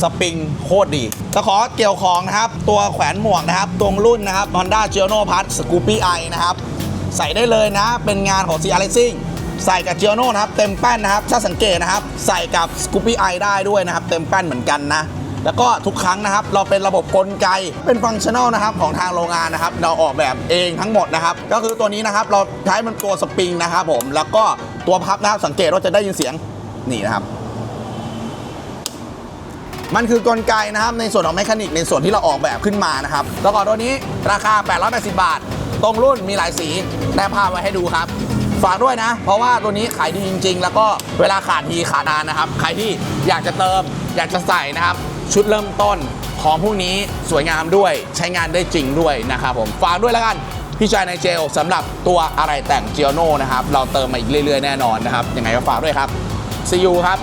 สปริงโคตรดีตะขอเกี่ยวของนะครับ ตัวแขวนหมวกนะครับ ตรงรุ่นนะครับ Honda g i o n o p a s Scoopy i นะครับ ใส่ได้เลยนะ เป็นงานของ c r Racing ใส่กับ g i o n o นะครับ เต็มแป้นนะครับ ถ้าสังเกตนะครับ ใส่กับ Scoopy i ได้ด้วยนะครับ เต็มแป้นเหมือนกันนะ แล้วก็ทุกครั้งนะครับ เราเป็นระบบกลไก เป็นฟังชั่นแนลนะครับของทางโรงงานนะครับ เราออกแบบเองทั้งหมดนะครับ ก็คือตัวนี้นะครับ เราใช้มันตัวสปริงนะครับผม แล้วก็ตัวพับนะครับ สังเกตว่าจะได้ยินเสียง นี่นะครับ มันคือกลไกนะครับในส่วนของแมคานิกในส่วนที่เราออกแบบขึ้นมานะครับแล้วก็ตัวนี้ราคา 880 บาท ตรงรุ่นมีหลายสีแนบภาพไว้ให้ดูครับฝากด้วยนะ เพราะว่าตัวนี้ขายดีจริง ๆ แล้วก็เวลาขาดทีขาดนานนะครับ ใครที่อยากจะเติม อยากจะใส่นะครับ ชุดเริ่มต้นของพวกนี้สวยงามด้วยใช้งานได้จริงด้วยนะครับผม ฝากด้วยแล้วกัน พี่ชายในเจลสำหรับตัวอะไรแต่งเจียโนนะครับ เราเติมมาอีกเรื่อย ๆ แน่นอนนะครับ ยังไงก็ฝากด้วยครับ see you ครับ